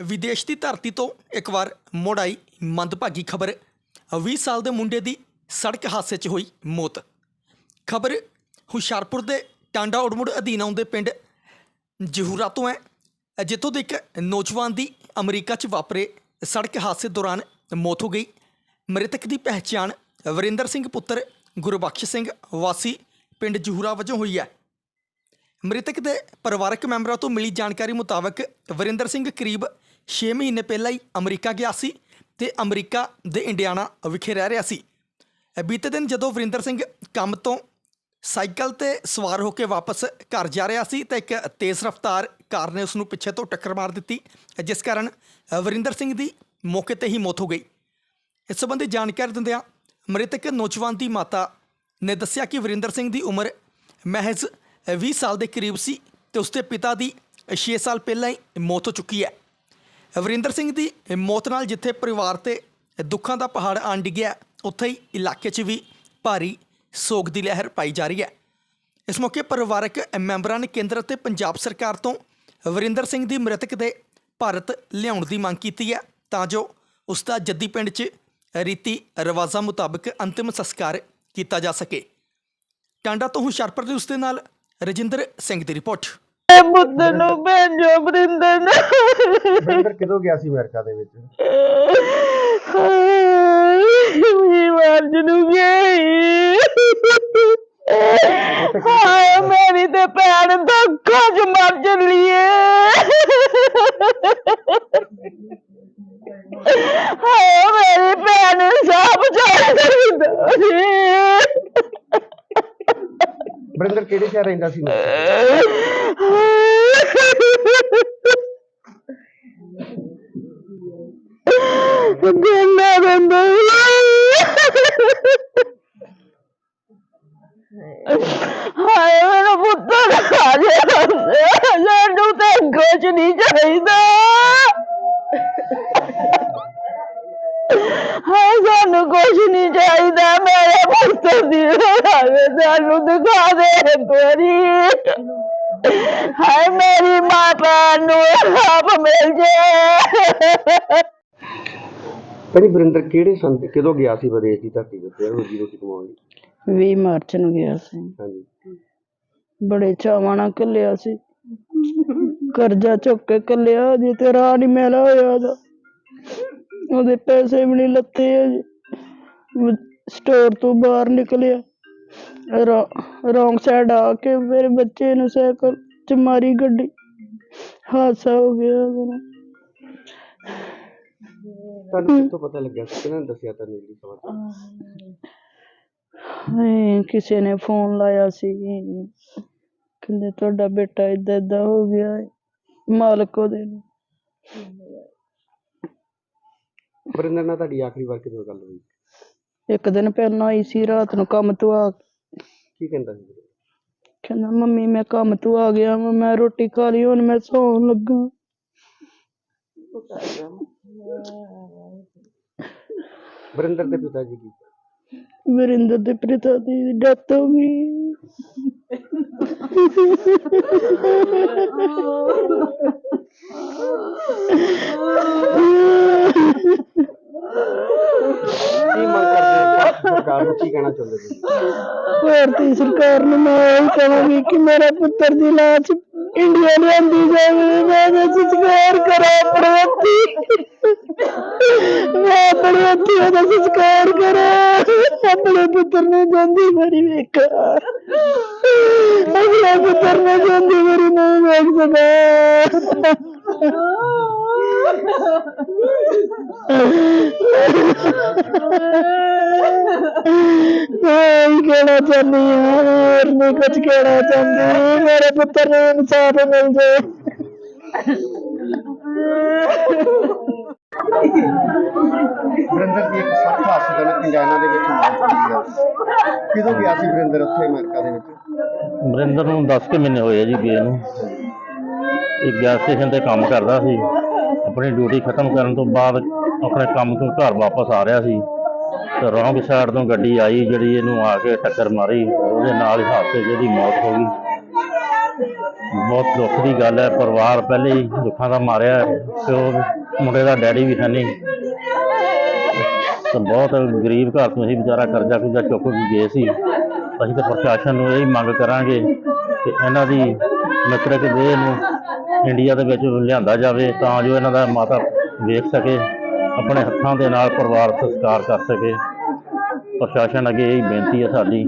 ਵਿਦੇਸ਼ ਦੀ ਧਰਤੀ ਤੋਂ ਇੱਕ ਵਾਰ ਮੁੜ ਆਈ ਮੰਦਭਾਗੀ ਖਬਰ। 20 ਸਾਲ ਦੇ ਮੁੰਡੇ ਦੀ ਸੜਕ ਹਾਦਸੇ 'ਚ ਹੋਈ ਮੌਤ। ਖਬਰ ਹੁਸ਼ਿਆਰਪੁਰ ਦੇ ਟਾਂਡਾ ਉੜਮੁੜ ਅਧੀਨ ਆਉਂਦੇ ਪਿੰਡ ਜਹੂਰਾ ਤੋਂ ਹੈ, ਜਿੱਥੋਂ ਦੇ ਇੱਕ ਨੌਜਵਾਨ ਦੀ ਅਮਰੀਕਾ 'ਚ ਵਾਪਰੇ ਸੜਕ ਹਾਦਸੇ ਦੌਰਾਨ ਮੌਤ ਹੋ ਗਈ। ਮ੍ਰਿਤਕ ਦੀ ਪਹਿਚਾਣ ਵਰਿੰਦਰ ਸਿੰਘ ਪੁੱਤਰ ਗੁਰਬਖਸ਼ ਸਿੰਘ ਵਾਸੀ ਪਿੰਡ ਜਹੂਰਾ ਵਜੋਂ ਹੋਈ ਹੈ। ਮ੍ਰਿਤਕ ਦੇ ਪਰਿਵਾਰਕ ਮੈਂਬਰਾਂ ਤੋਂ ਮਿਲੀ ਜਾਣਕਾਰੀ ਮੁਤਾਬਕ ਵਰਿੰਦਰ ਸਿੰਘ ਕਰੀਬ 6 ਮਹੀਨੇ ਪਹਿਲਾਂ ਹੀ ਅਮਰੀਕਾ ਗਿਆ ਸੀ ਤੇ ਅਮਰੀਕਾ ਦੇ ਇੰਡੀਆਨਾ ਵਿਖੇ ਰਹਿ ਰਿਹਾ ਸੀ। ਬੀਤੇ ਦਿਨ ਜਦੋਂ ਵਰਿੰਦਰ ਸਿੰਘ ਕੰਮ ਤੋਂ ਸਾਈਕਲ ਤੇ ਸਵਾਰ ਹੋ ਕੇ ਵਾਪਸ ਘਰ ਜਾ ਰਿਹਾ ਸੀ ਤਾਂ ਇੱਕ ਤੇਜ਼ ਰਫ਼ਤਾਰ ਕਾਰ ਨੇ ਉਸ ਨੂੰ ਪਿੱਛੇ ਤੋਂ ਟੱਕਰ ਮਾਰ ਦਿੱਤੀ, ਜਿਸ ਕਾਰਨ ਵਰਿੰਦਰ ਸਿੰਘ ਦੀ ਮੌਕੇ ਤੇ ਹੀ ਮੌਤ ਹੋ ਗਈ। ਇਸ ਸੰਬੰਧੀ ਜਾਣਕਾਰੀ ਦਿੰਦਿਆਂ ਮ੍ਰਿਤਕ ਨੌਜਵਾਨ ਦੀ ਮਾਤਾ ਨੇ ਦੱਸਿਆ ਕਿ ਵਰਿੰਦਰ ਸਿੰਘ ਦੀ ਉਮਰ ਮਹਿਜ਼ 20 ਸਾਲ ਦੇ ਕਰੀਬ ਸੀ ਤੇ ਉਸਦੇ ਪਿਤਾ ਦੀ 6 ਸਾਲ ਪਹਿਲਾਂ ਹੀ ਮੌਤ ਹੋ ਚੁੱਕੀ ਹੈ। ਵਰਿੰਦਰ ਸਿੰਘ ਦੀ ਮੌਤ ਨਾਲ ਜਿੱਥੇ ਪਰਿਵਾਰ ਤੇ ਦੁੱਖਾਂ ਦਾ ਪਹਾੜ ਆਣ ਡਿੱਗਿਆ ਉੱਥੇ ਹੀ ਇਲਾਕੇ 'ਚ ਵੀ ਭਾਰੀ ਸੋਗ ਦੀ ਲਹਿਰ ਪਾਈ ਜਾ ਰਹੀ ਹੈ। ਇਸ ਮੌਕੇ ਪਰਿਵਾਰਕ ਮੈਂਬਰਾਂ ਨੇ ਕੇਂਦਰ ਅਤੇ ਪੰਜਾਬ ਸਰਕਾਰ ਤੋਂ ਵਰਿੰਦਰ ਸਿੰਘ ਦੀ ਮ੍ਰਿਤਕ ਦੇ ਭਾਰਤ ਲਿਆਉਣ ਦੀ ਮੰਗ ਕੀਤੀ ਹੈ, ਤਾਂ ਜੋ ਉਸ ਦਾ ਜੱਦੀ ਪਿੰਡ 'ਚ ਰੀਤੀ ਰਿਵਾਜ਼ਾਂ ਮੁਤਾਬਕ ਅੰਤਿਮ ਸੰਸਕਾਰ ਕੀਤਾ ਜਾ ਸਕੇ। ਟਾਂਡਾ ਤੋਂ ਹੁਸ਼ਿਆਰਪੁਰ ਦੇ ਉਸ ਦੇ ਨਾਲ ਰਜਿੰਦਰ ਸਿੰਘ ਦੀ ਰਿਪੋਰਟ। ਇਹ ਬੁੱਧ ਨੂੰ ਭੇਜੋ ਬਰਿੰਦਰ ਬ੍ਰਿੰਦਰ ਕਿਦੋਂ ਗਿਆ ਸੀ ਅਮਰੀਕਾ ਦੇ ਵਿੱਚ? ਮਰ ਨੂੰ ਗਈ। ਹਾਏ ਮੇਰੀ ਤੇ ਭੈਣ ਧੋਖਾ ਚ ਮਰ ਚੱਲੀਏ ਹਾਏ ਮੇਰੀ ਭੈਣ ਸਭ ਚਾਹੀਦਾ ਬ੍ਰਿੰਦਰ ਕਿਹੜੇ ਸ਼ਹਿਰ ਰਹਿੰਦਾ ਸੀ? ਗੰਨਾ ਬੰਦਾ ਹਾਏ, ਮੇਰਾ ਪੁੱਤਰ ਆ ਜਾ ਸਾਨੂੰ ਤੇ ਕੁਝ ਨਹੀਂ ਚਾਹੀਦਾ। ਹਾਏ, ਸਾਨੂੰ ਕੁਝ ਨਹੀਂ ਚਾਹੀਦਾ, ਮੇਰੇ ਪੁੱਤਰ ਦੀ। ਸਾਨੂੰ ਦਿਖਾ ਦੇ ਤੋਰੀ ਹਾਏ ਮੇਰੀ ਮਾਤਾ ਨੂੰ ਆਪ ਮਿਲ ਜੇ। ਭਾਈ ਬ੍ਰਿੰਦਰ ਕਿਹੜੇ ਸੰਨ ਤੇ ਕਦੋਂ ਗਿਆ ਸੀ ਵਿਦੇਸ਼ ਦੀ ਧਰਤੀ ਦੇ ਉੱਤੇ ਰੋਜੀ ਰੋਟੀ ਕਮਾਉਣ ਲਈ? 20 ਮਾਰਚ ਨੂੰ ਗਿਆ ਸੀ। ਹਾਂਜੀ। ਬੜੇ ਚਾਵਾਂ ਨਾਲ ਘੱਲਿਆ ਸੀ। ਕਰਜ਼ਾ ਚੁੱਕ ਕੇ ਘੱਲਿਆ ਜੀ ਤੇ ਰਾਹ ਨਹੀਂ ਮਿਲਿਆ ਹੋਇਆ ਉਹਦਾ। ਉਹਦੇ ਪੈਸੇ ਵੀ ਨਹੀਂ ਲੱਤੇ ਅਜੇ ਸਟੋਰ ਤੋਂ ਬਾਹਰ ਨਿਕਲਿਆ। ਰੌਂਗ ਸਾਈਡ ਆ ਕੇ ਮੇਰੇ ਬੱਚੇ ਨੂੰ ਸਾਈਕਲ ਚ ਮਾਰੀ ਗੱਡੀ। ਹਾਦਸਾ ਹੋ ਗਿਆ ਉਹਦੇ। ਨਾਲ ਤੁਹਾਨੂੰ ਕਿੱਥੋਂ ਪਤਾ ਲੱਗਿਆ? ਸੀ ਕਿਹਨਾਂ ਨੇ ਦੱਸਿਆ ਤੁਹਾਨੂੰ ਜਿਹੜੀ ਖਬਰ? ਹਾਏ, ਕਿਸੇ ਨੇ ਫੋਨ ਲਾਇਆ ਸੀ। ਕਹਿੰਦੇ ਤੁਹਾਡਾ ਬੇਟਾ ਏਦਾਂ ਏਦਾਂ ਹੋ ਗਿਆ ਹੈ। ਮਾਲਕ ਉਹਦੇ ਨੂੰ। ਬ੍ਰਿੰਦਰ ਨਾਲ ਤੁਹਾਡੀ ਆਖਰੀ ਵਾਰ ਕਿਦੋਂ ਗੱਲ ਹੋਈ? ਇੱਕ ਦਿਨ ਪਹਿਲਾਂ ਆਈ ਸੀ ਰਾਤ ਨੂੰ ਕੰਮ ਤੋਂ ਆ ਕੇ। ਕੀ ਕਹਿੰਦਾ ਸੀ ਕਹਿੰਦਾ ਮੰਮੀ ਮੈਂ ਕੰਮ ਤੋਂ ਆ ਗਿਆ ਵਾਂ, ਮੈਂ ਰੋਟੀ ਖਾ ਲਈ ਹੁਣ ਮੈਂ ਸੌਣ ਲੱਗਾ ਬ੍ਰਿੰਦਰ ਦੇ ਪਿਤਾ ਜੀ ਕੀ? ਵਰਿੰਦਰ ਦੇ ਪਿਤਾ ਦੀ ਡੈਥ ਹੋ ਗਈ ਕੀ ਮੰਗ ਕਰਦੇ ਹੋ ਭਾਰਤ ਸਰਕਾਰ ਨੂੰ ਕੀ ਕਹਿਣਾ ਚਾਹੁੰਦੇ ਤੁਸੀਂ? ਭਾਰਤੀ ਸਰਕਾਰ ਨੂੰ ਮੈਂ ਇਹ ਕਹਾਂਗੀ ਕਿ ਮੇਰਾ ਪੁੱਤਰ ਦੀ ਲਾਸ਼ ਇੰਡੀਆ ਲਿਆਂਦੀ ਜਾਵੇ। ਮੈਂ ਉਹਦਾ ਸੰਸਕਾਰ ਕਰਾਂ ਆਪਣੇ ਹੱਥੀਂ। ਮੈਂ ਆਪਣੇ ਹੱਥੀਂ ਉਹਦਾ ਸੰਸਕਾਰ ਕਰਾਂ। ਆਪਣੇ ਪੁੱਤਰ ਨੂੰ ਜਾਂਦੀ ਮਰੀ ਵੇਖਾਂ ਆਪਣੇ ਪੁੱਤਰ ਨੂੰ ਜਾਂਦੀ ਮਰੀ ਨਾ ਵੇਖ ਸਕਾਂ ਮੈਂ ਹੀ ਕਹਿਣਾ ਚਾਹੁੰਦੀ ਹਾਂ ਹੋਰ ਨਹੀਂ ਕੁਝ ਕਹਿਣਾ ਚਾਹੁੰਦੀ। ਮੇਰੇ ਪੁੱਤਰ ਨੂੰ ਇਨਸਾਫ ਮਿਲ ਜਾਏ ਬ੍ਰਿੰਦਰ ਦੀ ਇੱਕ ਦੇ ਨਾਲ ਇੰਡੀਆਨਾ ਦੇ ਵਿੱਚ ਮੌਤ ਹੋਈ ਆ। ਕਿਦੋਂ ਗਿਆ ਸੀ ਬ੍ਰਿੰਦਰ ਉੱਥੇ ਅਮਰੀਕਾ ਦੇ ਵਿੱਚ? ਵਰਿੰਦਰ ਨੂੰ 10 ਕੁ ਮਹੀਨੇ ਹੋਏ ਆ ਜੀ ਗਏ ਨੂੰ ਇਹ ਗੈਸ ਸਟੇਸ਼ਨ ਤੇ ਕੰਮ ਕਰਦਾ ਸੀ। ਆਪਣੀ ਡਿਊਟੀ ਖਤਮ ਕਰਨ ਤੋਂ ਬਾਅਦ ਆਪਣੇ ਕੰਮ ਤੋਂ ਘਰ ਵਾਪਸ ਆ ਰਿਹਾ ਸੀ। ਤੇ ਰੌਂਗ ਸਾਈਡ ਤੋਂ ਗੱਡੀ ਆਈ, ਜਿਹੜੀ ਇਹਨੂੰ ਆ ਕੇ ਟੱਕਰ ਮਾਰੀ, ਉਹਦੇ ਨਾਲ ਹੀ ਹਾਦਸੇ 'ਚ ਇਹਦੀ ਮੌਤ ਹੋ ਗਈ। ਬਹੁਤ ਦੁੱਖ ਦੀ ਗੱਲ ਹੈ, ਪਰਿਵਾਰ ਪਹਿਲੇ ਹੀ ਦੁੱਖਾਂ ਦਾ ਮਾਰਿਆ ਹੈ। ਤੇ ਉਹ ਮੁੰਡੇ ਦਾ ਡੈਡੀ ਵੀ ਹੈ ਨਹੀਂ। ਤੇ ਬਹੁਤ ਗਰੀਬ ਘਰ ਤੋਂ ਅਸੀਂ ਵਿਚਾਰਾ ਕਰਜ਼ਾ ਕੁਰਜ਼ਾ ਚੁੱਕ ਕੇ ਗਏ ਸੀ। ਅਸੀਂ ਤਾਂ ਪ੍ਰਸ਼ਾਸਨ ਨੂੰ ਇਹ ਮੰਗ ਕਰਾਂਗੇ ਕਿ ਇਹਨਾਂ ਦੀ ਮਤਲਬ ਦੇਹ ਨੂੰ ਇੰਡੀਆ ਦੇ ਵਿੱਚ ਲਿਆਂਦਾ ਜਾਵੇ ਤਾਂ ਜੋ ਇਹਨਾਂ ਦਾ ਮਾਤਾ ਵੇਖ ਸਕੇ, ਆਪਣੇ ਹੱਥਾਂ ਦੇ ਨਾਲ ਪਰਿਵਾਰ ਸੰਸਕਾਰ ਕਰ ਸਕੇ। ਪ੍ਰਸ਼ਾਸਨ ਅੱਗੇ ਇਹ ਬੇਨਤੀ ਹੈ ਸਾਡੀ।